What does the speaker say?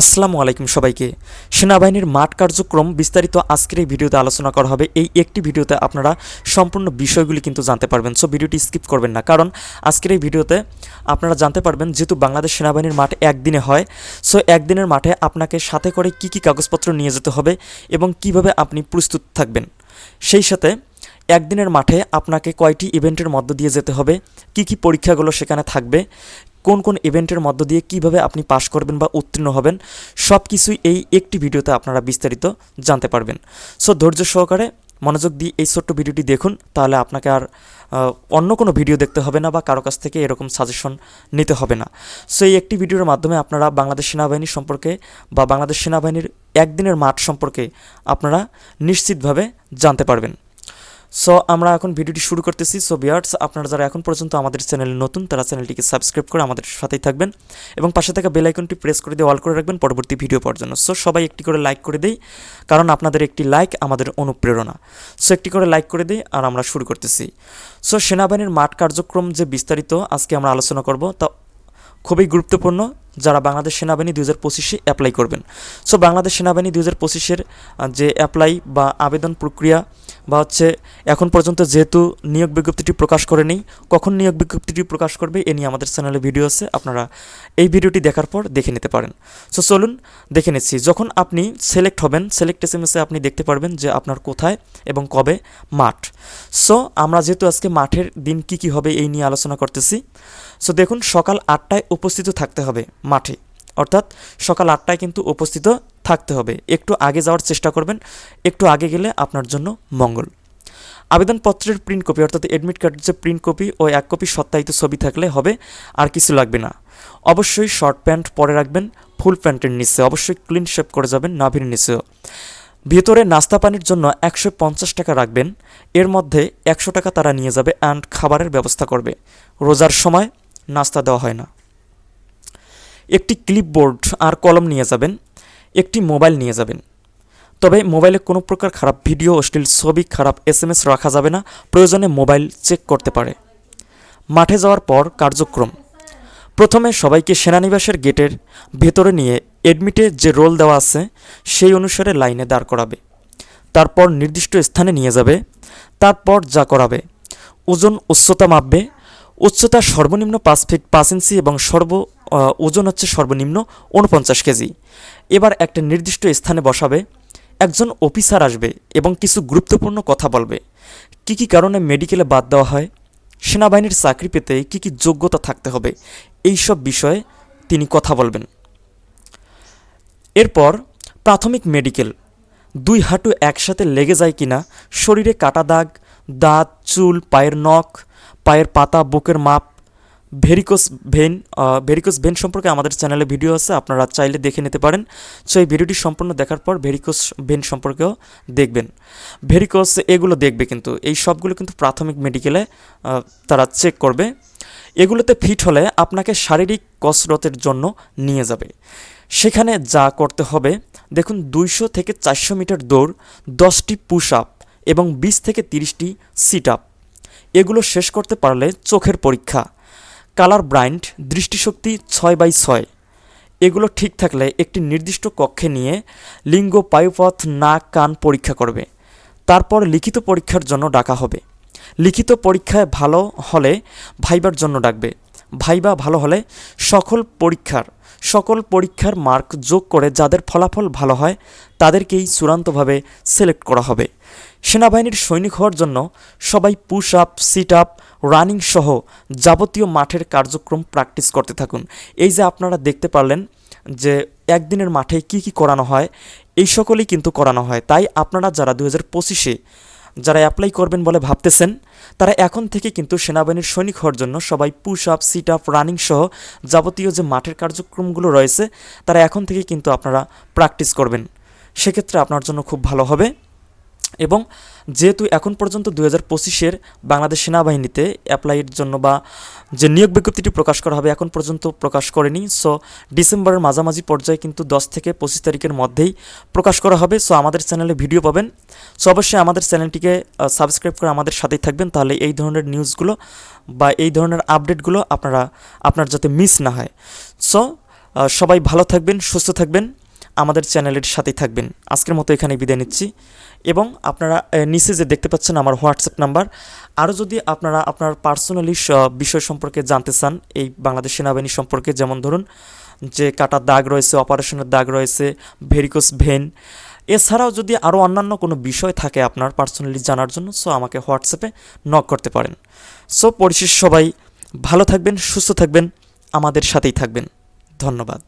আসসালামু আলাইকুম সবাইকে। সেনাবাহিনীর মাঠ কার্যক্রম বিস্তারিত আজকের এই ভিডিওতে আলোচনা করা হবে। এই একটি ভিডিওতে আপনারা সম্পূর্ণ বিষয়গুলি কিন্তু জানতে পারবেন। সো ভিডিওটি স্কিপ করবেন না। কারণ আজকের এই ভিডিওতে আপনারা জানতে পারবেন, যেহেতু বাংলাদেশ সেনাবাহিনীর মাঠ একদিনে হয়, সো একদিনের মাঠে আপনাকে সাথে করে কি কি কাগজপত্র নিয়ে যেতে হবে এবং কীভাবে আপনি প্রস্তুত থাকবেন। সেই সাথে একদিনের মাঠে আপনাকে কয়টি ইভেন্টের মধ্য দিয়ে যেতে হবে, কি কি পরীক্ষাগুলো সেখানে থাকবে কোন কোন ইভেন্টের মধ্য দিয়ে কীভাবে আপনি পাশ করবেন বা উত্তীর্ণ হবেন সব কিছুই এই একটি ভিডিওতে আপনারা বিস্তারিত জানতে পারবেন। সো ধৈর্য সহকারে মনোযোগ দিয়ে এই ছোট্ট ভিডিওটি দেখুন, তাহলে আপনাকে আর অন্য কোনো ভিডিও দেখতে হবে না বা কারও কাছ থেকে এরকম সাজেশন নিতে হবে না। সো এই একটি ভিডিওর মাধ্যমে আপনারা বাংলাদেশ সেনাবাহিনী সম্পর্কে বা বাংলাদেশ সেনাবাহিনীর একদিনের মাঠ সম্পর্কে আপনারা নিশ্চিতভাবে জানতে পারবেন। সো আমরা এখন ভিডিওটি শুরু করতেছি। সো বিয়ার্স আপনারা যারা এখন পর্যন্ত আমাদের চ্যানেলে নতুন, তারা চ্যানেলটিকে সাবস্ক্রাইব করে আমাদের সাথেই থাকবেন এবং পাশে থাকা বেল আইকনটি প্রেস করে দিয়ে অল করে রাখবেন পরবর্তী ভিডিও পাওয়ার জন্য। সো সবাই একটি করে লাইক করে দেই, কারণ আপনাদের একটি লাইক আমাদের অনুপ্রেরণা। সো একটি করে লাইক করে দিই আর আমরা শুরু করতেছি। সো সেনাবাহিনীর মাঠ কার্যক্রম যে বিস্তারিত আজকে আমরা আলোচনা করব তা খুবই গুরুত্বপূর্ণ। যারা বাংলাদেশ সেনাবাহিনী দু হাজার পঁচিশে অ্যাপ্লাই করবেন। সো বাংলাদেশ সেনাবাহিনী দু হাজার পঁচিশের যে অ্যাপ্লাই বা আবেদন প্রক্রিয়া বা হচ্ছে এখন পর্যন্ত যেহেতু নিয়োগ বিজ্ঞপ্তিটি প্রকাশ করেনি, কখন নিয়োগ বিজ্ঞপ্তিটি প্রকাশ করবে এ নিয়ে আমাদের চ্যানেলে ভিডিও আছে, আপনারা এই ভিডিওটি দেখার পর দেখে নিতে পারেন। সো চলুন দেখে নিচ্ছি, যখন আপনি সিলেক্ট হবেন সিলেক্ট এস আপনি দেখতে পারবেন যে আপনার কোথায় এবং কবে মাঠ। সো আমরা যেহেতু আজকে মাঠের দিন কি কি হবে এই নিয়ে আলোচনা করতেছি সো দেখুন সকাল আটটায় উপস্থিত থাকতে হবে। মাঠে। অর্থাৎ সকাল আটটায় কিন্তু উপস্থিত থাকতে হবে। একটু আগে যাওয়ার চেষ্টা করবেন। একটু আগে গেলে আপনার জন্য মঙ্গল। আবেদনপত্রের প্রিন্ট কপি অর্থাৎ এডমিট কার্ডের যে প্রিন্ট কপি ও এক কপি সত্যায়িত ছবি থাকলে হবে, আর কিছু লাগবে না। অবশ্যই শর্ট প্যান্ট পরে রাখবেন ফুল প্যান্টের নিচে। অবশ্যই ক্লিন শেপ করে যাবেন, নাভির নিচেও। ভেতরে নাস্তা পানির জন্য একশো পঞ্চাশ টাকা রাখবেন। এর মধ্যে একশো টাকা তারা নিয়ে যাবে অ্যান্ড খাবারের ব্যবস্থা করবে। রোজার সময় নাস্তা দেওয়া হয় না। একটি ক্লিপবোর্ড আর কলম নিয়ে যাবেন, একটি মোবাইল নিয়ে যাবেন। তবে মোবাইলে কোনো প্রকার খারাপ ভিডিও অশ্লীল ছবি, খারাপ এস রাখা যাবে না, প্রয়োজনে মোবাইল চেক করতে পারে। মাঠে যাওয়ার পর কার্যক্রম। প্রথমে সবাইকে সেনানিবাসের গেটের ভেতরে নিয়ে এডমিটে যে রোল দেওয়া আছে, সেই অনুসারে লাইনে দাঁড় করাবে। তারপর নির্দিষ্ট স্থানে নিয়ে যাবে, তারপর যা করাবে। ওজন উচ্চতা মাপবে উচ্চতা সর্বনিম্ন পাঁচ ফিট পাঁচ ইঞ্চি এবং সর্ব ওজন হচ্ছে সর্বনিম্ন উনপঞ্চাশ কেজি। এবার একটা নির্দিষ্ট স্থানে বসাবে, একজন অফিসার আসবে এবং কিছু গুরুত্বপূর্ণ কথা বলবে। কি কি কারণে মেডিকেলে বাদ দেওয়া হয়, সেনাবাহিনীর চাকরি পেতে কি কি যোগ্যতা থাকতে হবে এই সব বিষয়ে তিনি কথা বলবেন। এরপর প্রাথমিক মেডিকেল, দুই হাঁটু একসাথে লেগে যায় কিনা, শরীরে কাটা দাগ, দাঁত, চুল, পায়ের নখ পায়ের পাতা, বুকের মাপ, ভেরিকোস ভেন ভেরিকোস ভেন সম্পর্কে আমাদের চ্যানেলে ভিডিও আছে, আপনারা চাইলে দেখে নিতে পারেন। সো এই ভিডিওটি সম্পূর্ণ দেখার পর ভেরিকোস ভেন সম্পর্কেও দেখবেন। ভেরিকোস এগুলো দেখবে কিন্তু, এই সবগুলো কিন্তু প্রাথমিক মেডিকেলে তারা চেক করবে। এগুলোতে ফিট হলে আপনাকে শারীরিক কসরতের জন্য নিয়ে যাবে। সেখানে যা করতে হবে, দেখুন দুইশো থেকে চারশো মিটার দৌড়, দশটি পুশ আপ এবং বিশ থেকে তিরিশটি সিট আপ এগুলো শেষ করতে পারলে চোখের পরীক্ষা। কালার ব্রাইন্ড, দৃষ্টিশক্তি ছয় বাই ছয়। এগুলো ঠিক থাকলে একটি নির্দিষ্ট কক্ষে নিয়ে লিঙ্গ পায়ুপথ নাক কান পরীক্ষা করবে। তারপর লিখিত পরীক্ষার জন্য ডাকা হবে। লিখিত পরীক্ষায় ভালো হলে ভাইবার জন্য ডাকবে। ভাইবা ভালো হলে সকল পরীক্ষার সকল পরীক্ষার মার্ক যোগ করে যাদের ফলাফল ভালো হয়, তাদেরকেই চূড়ান্তভাবে সিলেক্ট করা হবে। সেনাবাহিনীর সৈনিক হওয়ার জন্য সবাই push up sit up running সহ যাবতীয় মাঠের কার্যক্রম প্র্যাকটিস করতে থাকুন। এই যে আপনারা দেখতে পারলেন যে একদিনের মাঠে কি কি করানো হয়, এই সকলেই কিন্তু করানো হয়। তাই আপনারা যারা দু হাজার পঁচিশে যারা অ্যাপ্লাই করবেন বলে ভাবতেছেন, তারা এখন থেকে কিন্তু সেনাবাহিনীর সৈনিক হওয়ার জন্য সবাই push up sit up running সহ যাবতীয় যে মাঠের কার্যক্রমগুলো রয়েছে, তারা এখন থেকে কিন্তু আপনারা প্র্যাকটিস করবেন। সেক্ষেত্রে আপনার জন্য খুব ভালো হবে। এবং যেহেতু এখন পর্যন্ত দু হাজার পঁচিশের বাংলাদেশ সেনাবাহিনীতে অ্যাপ্লাইয়ের জন্য বা যে নিয়োগ বিজ্ঞপ্তিটি প্রকাশ করা হবে এখন পর্যন্ত প্রকাশ করেনি সো ডিসেম্বরের মাঝামাঝি পর্যায়ে কিন্তু দশ থেকে পঁচিশ তারিখের মধ্যেই প্রকাশ করা হবে সো আমাদের চ্যানেলে ভিডিও পাবেন। সো অবশ্যই আমাদের চ্যানেলটিকে সাবস্ক্রাইব করে আমাদের সাথেই থাকবেন, তাহলে এই ধরনের নিউজগুলো বা এই ধরনের আপডেটগুলো আপনারা, আপনার যাতে মিস না হয়। সো সবাই ভালো থাকবেন, সুস্থ থাকবেন। আমাদের চ্যানেলের সাথেই থাকবেন। আজকের মতো এখানে বিদায় নিচ্ছি। এবং আপনারা নিচে যে দেখতে পাচ্ছেন আমার হোয়াটসঅ্যাপ নাম্বার, আরও যদি আপনারা আপনার পার্সোনালি বিষয় সম্পর্কে জানতে চান, এই বাংলাদেশ সেনাবাহিনী সম্পর্কে, যেমন ধরুন যে কাটার দাগ রয়েছে, অপারেশনের দাগ রয়েছে, ভেরিকোস ভেন, এছাড়াও যদি আরও অন্যান্য কোনো বিষয় থাকে আপনার পার্সোনালি জানার জন্য, সো আমাকে হোয়াটসঅ্যাপে নক করতে পারেন। সো পরিশেষ সবাই ভালো থাকবেন, সুস্থ থাকবেন, আমাদের সাথেই থাকবেন। ধন্যবাদ।